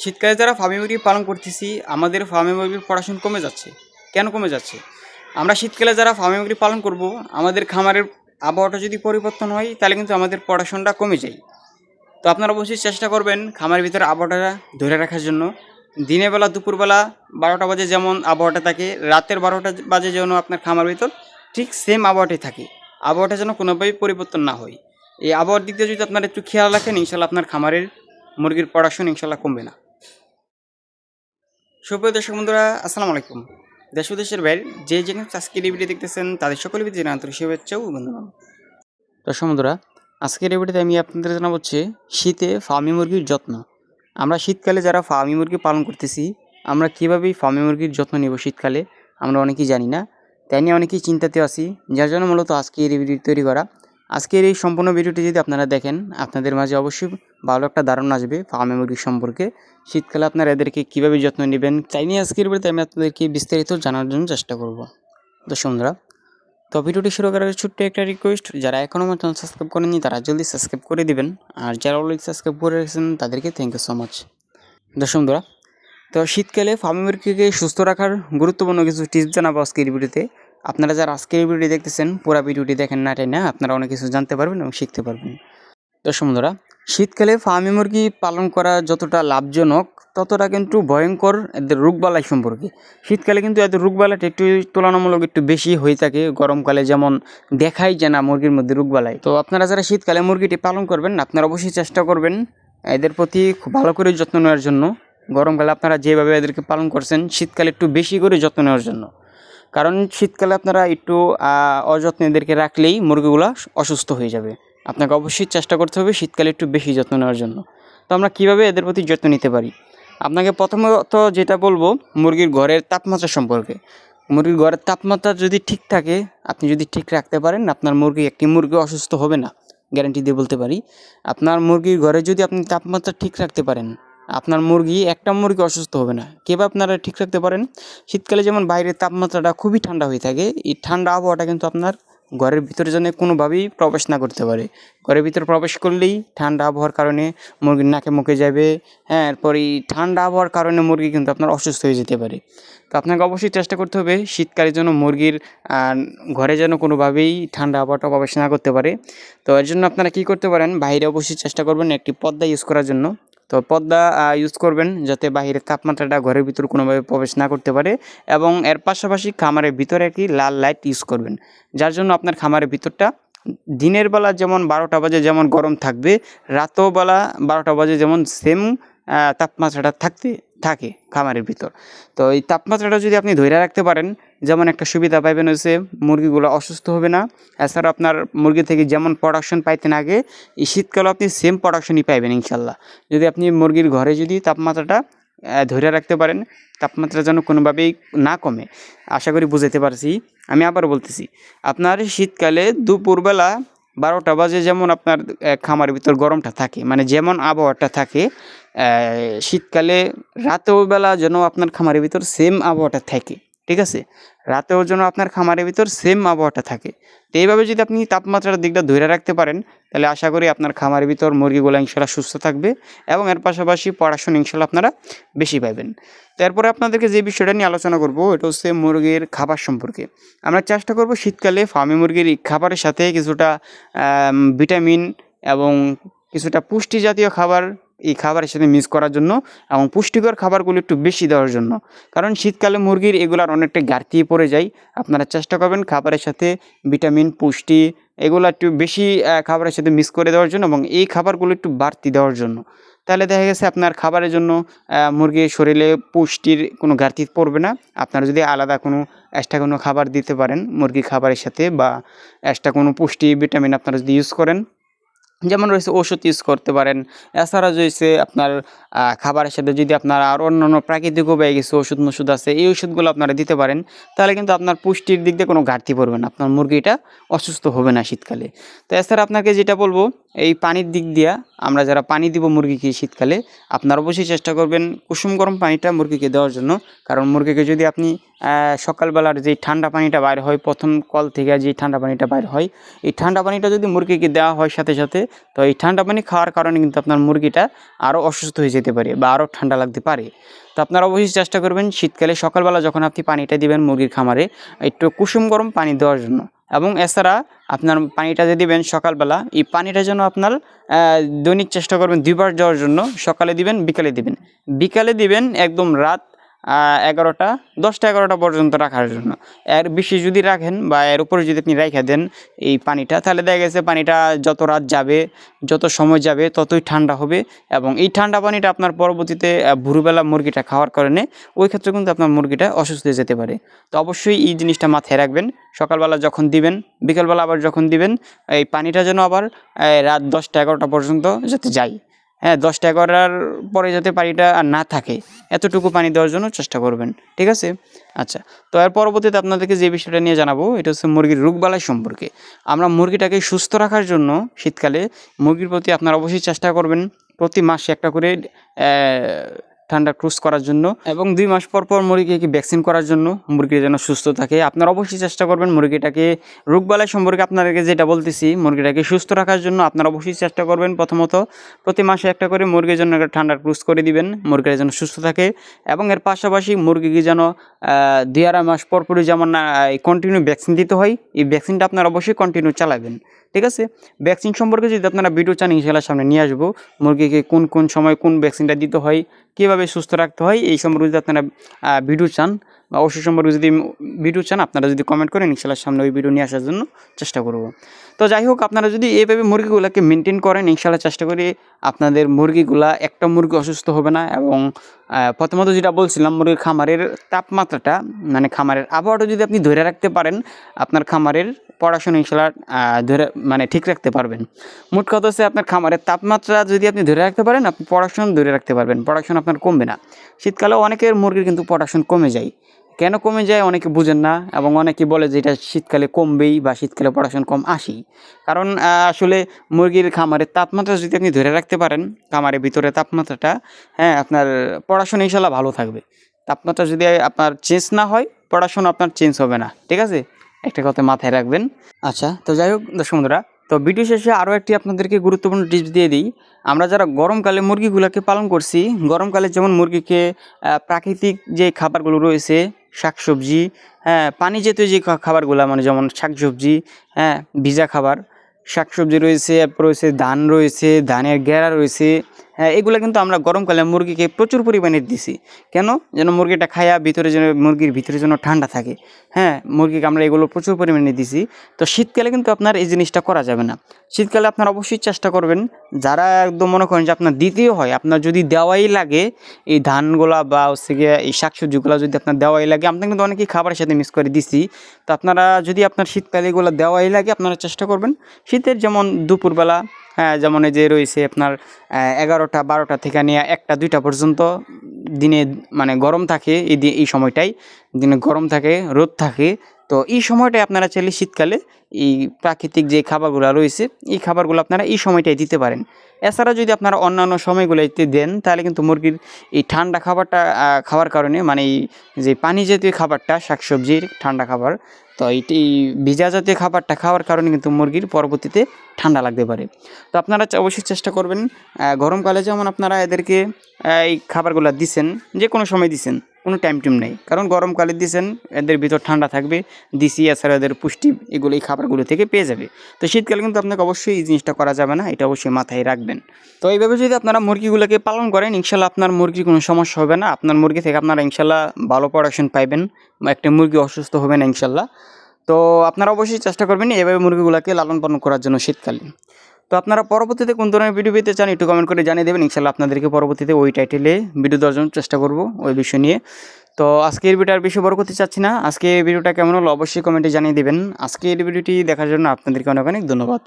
শীতকালে যারা ফার্মি মুরগি পালন করতেছি, আমাদের ফার্মি মুরগির পড়াশোনা কমে যাচ্ছে। কেন কমে যাচ্ছে? আমরা শীতকালে যারা ফার্মি মুরগি পালন করব, আমাদের খামারের আবহাওয়াটা যদি পরিবর্তন হয়, তাহলে কিন্তু আমাদের পড়াশোনাটা কমে যায়। তো আপনারা অবশ্যই চেষ্টা করবেন খামারের ভিতরে আবহাওয়াটা ধরে রাখার জন্য। দিনের বেলা দুপুরবেলা বারোটা বাজে যেমন আবহাওয়াটা থাকে, রাতের বারোটা বাজে যেন আপনার খামার ভিতর ঠিক সেম আবহাওয়াটাই থাকে। আবহাওয়াটা যেন কোনোভাবেই পরিবর্তন না হয়। এই আবহাওয়ার দিক দিয়ে যদি আপনারা একটু খেয়াল রাখেন, ইনশাল্লাহ আপনার খামারের মুরগির পড়াশোনা ইনশাল্লাহ কমবে না। সুপ্রিয় দর্শক বন্ধুরা, আসসালামু আলাইকুম। দেশ ও দেশের বাইরে যে যেখানে আজকের এই দেখতেছেন, তাদের সকলে ভিতরে আন্তরিক শুভেচ্ছা ও বন্ধুবান দর্শক বন্ধুরা, আজকের এই আমি আপনাদের জানাব হচ্ছে শীতে ফার্মি মুরগির যত্ন। আমরা শীতকালে যারা ফার্মি মুরগি পালন করতেছি, আমরা কীভাবে ফার্মি মুরগির যত্ন নেব শীতকালে, আমরা অনেকেই জানি না। তাই নিয়ে অনেকেই চিন্তাতে আছি, যার জন্য মূলত আজকের এই ভিডিও তৈরি করা। আজকের এই সম্পূর্ণ ভিডিওটি যদি আপনারা দেখেন, আপনাদের মাঝে অবশ্যই ভালো একটা ধারণা আসবে ফার্মি মুরগির সম্পর্কে। শীতকালে আপনারা এদেরকে কীভাবে যত্ন নেবেন, তাই নিয়ে আজকের ভিডিওতে আমি আপনাদেরকে বিস্তারিত জানার জন্য চেষ্টা করব। দর্শক বন্ধুরা তো ভিডিওটি শুরু করার ছোট্ট একটা রিকোয়েস্ট যারা এখনও আমার চ্যানেল সাবস্ক্রাইব করেননি, তারা জলদি সাবস্ক্রাইব করে দিবেন। আর যারা অলরেডি সাবস্ক্রাইব করে রেখেছেন, তাদেরকে থ্যাংক ইউ সো মাচ দর্শক তো শীতকালে ফার্মি মুরগিকে সুস্থ রাখার গুরুত্বপূর্ণ কিছু টিপস জানাব আজকের ভিডিওতে। আপনারা যারা আজকের ভিডিওটি দেখতেছেন, পুরো ভিডিওটি দেখেন না না আপনারা অনেক কিছু জানতে পারবেন এবং শিখতে পারবেন। দর্শক বন্ধুরা, শীতকালে ফার্মি মুরগি পালন করা যতটা লাভজনক, ততটা কিন্তু ভয়ঙ্কর এদের রোগবালাই সম্পর্কে। শীতকালে কিন্তু এদের রোগবালাইটা একটু তুলনামূলক একটু বেশি হয়ে থাকে, গরমকালে যেমন দেখাই যায় না মুরগির মধ্যে রোগবালাই। তো আপনারা যারা শীতকালে মুরগিটি পালন করবেন, আপনারা অবশ্যই চেষ্টা করবেন এদের প্রতি খুব ভালো করে যত্ন নেওয়ার জন্য। গরমকালে আপনারা যেভাবে এদেরকে পালন করছেন, শীতকালে একটু বেশি করে যত্ন নেওয়ার জন্য। কারণ শীতকালে আপনারা একটু আহ, অযত্নে এদেরকে রাখলেই মুরগিগুলো অসুস্থ হয়ে যাবে। আপনাকে অবশ্যই চেষ্টা করতে হবে শীতকালে একটু বেশি যত্ন নেওয়ার জন্য। তো আমরা কীভাবে এদের প্রতি যত্ন নিতে পারি? আপনাকে প্রথমত যেটা বলব মুরগির ঘরের তাপমাত্রা সম্পর্কে। মুরগির ঘরের তাপমাত্রা যদি ঠিক থাকে আপনি যদি ঠিক রাখতে পারেন আপনার মুরগি একটি মুরগি অসুস্থ হবে না। গ্যারান্টি দিয়ে বলতে পারি। আপনার মুরগির ঘরে যদি আপনি তাপমাত্রা ঠিক রাখতে পারেন আপনার মুরগি, একটা মুরগি অসুস্থ হবে না। কীভাবে আপনারা ঠিক রাখতে পারেন। শীতকালে যেমন বাইরের তাপমাত্রাটা খুবই ঠান্ডা হয়ে থাকে, এই ঠান্ডা আবহাওয়াটা কিন্তু আপনার ঘরের ভিতরে যেন কোনোভাবেই প্রবেশ না করতে পারে। ঘরের ভিতরে প্রবেশ করলেই ঠান্ডা আবহাওয়ার কারণে মুরগির নাকে মুখে যাবে হ্যাঁ এরপর এই ঠান্ডা আবহাওয়ার কারণে মুরগি কিন্তু আপনার অসুস্থ হয়ে যেতে পারে। তো আপনাকে অবশ্যই চেষ্টা করতে হবে শীতকালে যেন মুরগির ঘরে যেন কোনোভাবেই ঠান্ডা আবহাওয়াটা প্রবেশ না করতে পারে। তো এর জন্য আপনারা কী করতে পারেন, বাইরে অবশ্যই চেষ্টা করবেন একটি পর্দা ইউজ করার জন্য। তো পর্দা ইউজ করবেন যাতে বাহিরের তাপমাত্রাটা ঘরের ভিতর কোনোভাবে প্রবেশ না করতে পারে এবং এর পাশাপাশি খামারের ভিতরে একটি লাল লাইট ইউজ করবেন। যার জন্য আপনার খামারের ভিতরটা দিনের বেলা যেমন বারোটা বাজে যেমন গরম থাকবে, রাতও বেলা বারোটা বাজে যেমন সেম তাপমাত্রাটা থাকতে থাকে খামারের ভিতর। তো এই তাপমাত্রাটা যদি আপনি ধরে রাখতে পারেন, যেমন একটা সুবিধা পাইবেন হচ্ছে মুরগিগুলো অসুস্থ হবে না। এছাড়া আপনার মুরগি থেকে যেমন প্রোডাকশন পাইতেন আগে, এই শীতকালে আপনি সেম প্রোডাকশনই পাইবেন ইনশাল্লাহ। যদি আপনি মুরগির ঘরে যদি তাপমাত্রাটা ধরে রাখতে পারেন, তাপমাত্রা যেন কোনোভাবেই না কমে। আশা করি বুঝাতে পারছি। আমি আবার বলতেছি, আপনার শীতকালে দুপুরবেলা বারোটা বাজে যেমন আপনার খামারের ভিতর গরমটা থাকে। মানে যেমন আবহাওয়াটা থাকে শীতকালে রাতেও বেলা যেন আপনার খামারের ভিতর সেম আবহাওয়াটা থাকে। ঠিক আছে? রাতেও যেন আপনার খামারের ভিতর সেম আবহাওয়াটা থাকে। তো এইভাবে যদি আপনি তাপমাত্রার দিকটা ধরে রাখতে পারেন, তাহলে আশা করি আপনার খামারের ভিতর মুরগিগুলো ইনশাল্লাহ সুস্থ থাকবে এবং এর পাশাপাশি পড়াশোনা ইনশাল্লাহ আপনারা বেশি পাবেন তারপরে আপনাদেরকে যে বিষয়টা নিয়ে আলোচনা করব, এটা হচ্ছে মুরগির খাবার সম্পর্কে। আমরা চেষ্টা করব শীতকালে ফার্মি মুরগির খাবারের সাথে কিছুটা ভিটামিন এবং কিছুটা পুষ্টি জাতীয় খাবার এই খাবারের সাথে মিক্স করার জন্য এবং পুষ্টিকর খাবারগুলো একটু বেশি দেওয়ার জন্য। কারণ শীতকালে মুরগির এগুলার অনেকটা ঘাটতি পড়ে যায়। আপনারা চেষ্টা করবেন খাবারের সাথে ভিটামিন, পুষ্টি এগুলো একটু বেশি খাবারের সাথে মিক্স করে দেওয়ার জন্য এবং এই খাবারগুলো একটু বাড়তি দেওয়ার জন্য। তাহলে দেখা গেছে আপনার খাবারের জন্য মুরগির শরীরে পুষ্টির কোনো ঘাটতি পড়বে না। আপনারা যদি আলাদা কোনো এক্সট্রা কোনো খাবার দিতে পারেন মুরগির খাবারের সাথে বা এক্সট্রা কোনো পুষ্টি ভিটামিন আপনারা যদি ইউজ করেন যেমন রয়েছে ওষুধ ইউজ করতে পারেন। এছাড়া রয়েছে আপনার খাবারের সাথে যদি আপনার আর অন্যান্য প্রাকৃতিক উপায়ে কিছু ওষুধ মষুধ আছে, এই ওষুধগুলো আপনারা দিতে পারেন। তাহলে কিন্তু আপনার পুষ্টির দিক দিয়ে কোনো ঘাটতি পড়বে না। আপনার মুরগিটা অসুস্থ হবে না শীতকালে। তো এছাড়া আপনাকে যেটা বলব, এই পানির দিক দিয়া আমরা যারা পানি দিব মুরগিকে শীতকালে, আপনার অবশ্যই চেষ্টা করবেন কুসুম গরম পানিটা মুরগিকে দেওয়ার জন্য। কারণ মুরগিকে যদি আপনি সকালবেলার যে ঠান্ডা পানিটা বাইর হয়, প্রথম কল থেকে যে ঠান্ডা পানিটা বাইর হয়, এই ঠান্ডা পানিটা যদি মুরগিকে দেওয়া হয় সাথে সাথে, তো এই ঠান্ডা পানি খাওয়ার কারণে কিন্তু আপনার মুরগিটা আরও অসুস্থ হয়ে যেতে পারে বা আরও ঠান্ডা লাগতে পারে। তো আপনারা অবশ্যই চেষ্টা করবেন শীতকালে সকালবেলা যখন আপনি পানিটা দিবেন মুরগির খামারে, একটু কুসুম গরম পানি দেওয়ার জন্য। এবং এছাড়া আপনার পানিটা যে দিবেন সকালবেলা, এই পানিটা যেন আপনার দৈনিক চেষ্টা করবেন দুইবার দেওয়ার জন্য। সকালে দিবেন, বিকালে দিবেন। বিকালে দিবেন একদম রাত এগারোটা, দশটা, এগারোটা পর্যন্ত রাখার জন্য। এর বেশি যদি রাখেন বা এর উপরে যদি আপনি রেখে দেন এই পানিটা, তাহলে দেখা গেছে পানিটা যত রাত যাবে, যত সময় যাবে, ততই ঠান্ডা হবে এবং এই ঠান্ডা পানিটা আপনার পরবর্তীতে ভোরবেলা মুরগিটা খাওয়ার কারণে ওই ক্ষেত্রে কিন্তু আপনার মুরগিটা অসুস্থ হয়ে যেতে পারে। তো অবশ্যই এই জিনিসটা মাথায় রাখবেন। সকালবেলা যখন দিবেন, বিকালবেলা আবার যখন দিবেন, এই পানিটা যেন আবার রাত দশটা, এগারোটা পর্যন্ত যাতে যায়। হ্যাঁ দশটা করার পরে যাতে পানিটা আর না থাকে, এতটুকু পানি দেওয়ার জন্য চেষ্টা করবেন, ঠিক আছে? আচ্ছা তো এর পরবর্তীতে আপনাদেরকে যে বিষয়টা নিয়ে জানাব, এটা হচ্ছে মুরগির রোগবালাই সম্পর্কে। আমরা মুরগিটাকে সুস্থ রাখার জন্য শীতকালে মুরগির প্রতি আপনারা অবশ্যই চেষ্টা করবেন, প্রতি মাসে একটা করে ঠান্ডা ক্রুজ করার জন্য এবং দুই মাস পর পর মুরগিকে ভ্যাকসিন করার জন্য মুরগি যেন সুস্থ থাকে। আপনারা অবশ্যই চেষ্টা করবেন মুরগিটাকে, রোগবালাই সম্পর্কে আপনাদেরকে যেটা বলতেছি, মুরগিটাকে সুস্থ রাখার জন্য আপনারা অবশ্যই চেষ্টা করবেন প্রথমত। প্রতি মাসে একটা করে মুরগির জন্য একটা ঠান্ডার ক্রুজ করে দিবেন, মুরগিটা যেন সুস্থ থাকে এবং এর পাশাপাশি মুরগিকে যেন দুই আড়াই মাস পর পরই যেমন কন্টিনিউ ভ্যাকসিন দিতে হয়, এই ভ্যাকসিনটা আপনারা অবশ্যই কন্টিনিউ চালাবেন। ঠিক আছে? ভ্যাকসিন সম্পর্কে যদি আপনারা ভিডিও চান ইনশাল্লাহ সামনে নিয়ে আসব। মুরগিকে কোন কোন সময় কোন ভ্যাকসিনটা দিতে হয়, কীভাবে সুস্থ রাখতে হয়, এই সম্পর্কে যদি আপনারা ভিডিও চান, বা ওষুধ সম্পর্কে যদি ভিডিও চান, আপনারা যদি কমেন্ট করেন ইনশাল্লাহ সামনে ওই ভিডিও নিয়ে আসার জন্য চেষ্টা করব। তো যাই হোক, আপনারা যদি এইভাবে মুরগিগুলোকে মেনটেন করেন ইনশাল্লাহ চেষ্টা করি আপনাদের মুরগিগুলা, একটা মুরগি অসুস্থ হবে না এবং প্রথমত যেটা বলছিলাম, মুরগির খামারের তাপমাত্রাটা মানে খামারের আবহাওয়াটা যদি আপনি ধরে রাখতে পারেন, আপনার খামারের পড়াশোনা ইনশাল্লাহ ধরে মানে ঠিক রাখতে পারবেন। মোট কথা হচ্ছে আপনার খামারের তাপমাত্রা যদি আপনি ধরে রাখতে পারেন, আপনি পড়াশোনা ধরে রাখতে পারবেন। পড়াশোনা আপনার কমবে না। শীতকালে অনেকের মুরগির কিন্তু পড়াশোনা কমে যায়। কেন কমে যায় অনেকে বুঝেন না এবং অনেকে বলে যে এটা শীতকালে কমবেই বা শীতকালে পড়াশোনা কম আসেই। কারণ আসলে মুরগির খামারের তাপমাত্রা যদি আপনি ধরে রাখতে পারেন, খামারের ভিতরে তাপমাত্রাটা হ্যাঁ আপনার পড়াশোনা ইনশাল্লাহ ভালো থাকবে। তাপমাত্রা যদি আপনার চেঞ্জ না হয়, পড়াশোনা আপনার চেঞ্জ হবে না। ঠিক আছে? একটা কথা মাথায় রাখবেন। আচ্ছা তো যাই হোক, দর্শক বন্ধুরা, তো ভিডিও শেষে আরও একটি আপনাদেরকে গুরুত্বপূর্ণ টিপস দিয়ে দিই। আমরা যারা গরমকালে মুরগিগুলোকে পালন করছি, গরমকালে যেমন মুরগিকে প্রাকৃতিক যে খাবারগুলো রয়েছে, শাকসবজি হ্যাঁ পানি জাতীয় যে খাবারগুলো মানে যেমন শাকসবজি হ্যাঁ ভিজা খাবার, শাকসবজি রয়েছে রয়েছে ধান রয়েছে, ধানের গেরা রয়েছে হ্যাঁ এগুলো কিন্তু আমরা গরমকালে মুরগিকে প্রচুর পরিমাণে দিছি। কেন? যেন মুরগিটা খায়া ভিতরে যেন মুরগির ভিতরে যেন ঠান্ডা থাকে। হ্যাঁ মুরগিকে আমরা এগুলো প্রচুর পরিমাণে দিছি। তো শীতকালে কিন্তু আপনার এই জিনিসটা করা যাবে না। শীতকালে আপনার অবশ্যই চেষ্টা করবেন যারা একদম মনে করেন যে আপনার দ্বিতীয় হয়, আপনার যদি দেওয়াই লাগে, এই ধানগুলা বা হচ্ছে গিয়ে এই শাকসবজিগুলো যদি আপনার দেওয়াই লাগে আপনার কিন্তু অনেকেই খাবারের সাথে মিক্স করে দিছি। তো আপনারা যদি আপনার শীতকালে এগুলো দেওয়াই লাগে, আপনারা চেষ্টা করবেন। শীতের যেমন দুপুরবেলা হ্যাঁ যেমন এই যে রয়েছে আপনার এগারোটা, বারোটা থেকে নিয়ে একটা, দুইটা পর্যন্ত দিনে মানে গরম থাকে, এই এই সময়টাই। দিনে গরম থাকে, রোদ থাকে তো এই সময়টায় আপনারা চাইলে শীতকালে এই প্রাকৃতিক যে খাবারগুলো রয়েছে, এই খাবারগুলো আপনারা এই সময়টাই দিতে পারেন। এছাড়া যদি আপনারা অন্যান্য সময়গুলোতে দেন, তাহলে কিন্তু মুরগির এই ঠান্ডা খাবারটা খাওয়ার কারণে মানে এই যে পানি জাতীয় খাবারটা, শাকসবজির ঠান্ডা খাবার, তো এইটি এই ভিজা জাতীয় খাবারটা খাওয়ার কারণে কিন্তু মুরগির পরবর্তীতে ঠান্ডা লাগতে পারে। তো আপনারা অবশ্যই চেষ্টা করবেন গরমকালে যেমন আপনারা এদেরকে এই খাবারগুলো দিছেন যে কোনো সময় দিছেন কোনো টাইম টিম নেই। কারণ গরমকালে দিছেন, এদের ভিতর ঠান্ডা থাকবে দিসি এছাড়া এদের পুষ্টি, এগুলো এই খাবারগুলো থেকে পেয়ে যাবে। তো শীতকালে কিন্তু আপনাকে অবশ্যই এই জিনিসটা করা যাবে না, এটা অবশ্যই মাথায় রাখবেন। তো এইভাবে যদি আপনারা মুরগিগুলোকে পালন করেন, ইনশাল্লাহ আপনার মুরগির কোনো সমস্যা হবে না। আপনার মুরগি থেকে আপনারা ইনশাল্লাহ ভালো প্রোডাকশন পাইবেন একটা মুরগি অসুস্থ হবে না ইনশাল্লাহ। তো আপনারা অবশ্যই চেষ্টা করবেন এভাবে মুরগিগুলোকে লালন পালন করার জন্য শীতকালে তো আপনারা পরবর্তীতে কোন ধরনের ভিডিও পেতে চান একটু কমেন্ট করে জানিয়ে দেবেন। ইনশাল্লাহ আপনাদেরকে পরবর্তীতে ওই টাইটেলে ভিডিও দেওয়ার জন্য চেষ্টা করব ওই বিষয় নিয়ে। তো আজকের ভিডিও আর বেশি বড় করতে চাচ্ছি না। আজকে ভিডিওটা কেমন হলো অবশ্যই কমেন্টে জানিয়ে দেবেন। আজকের ভিডিওটি দেখার জন্য আপনাদেরকে অনেক অনেক ধন্যবাদ।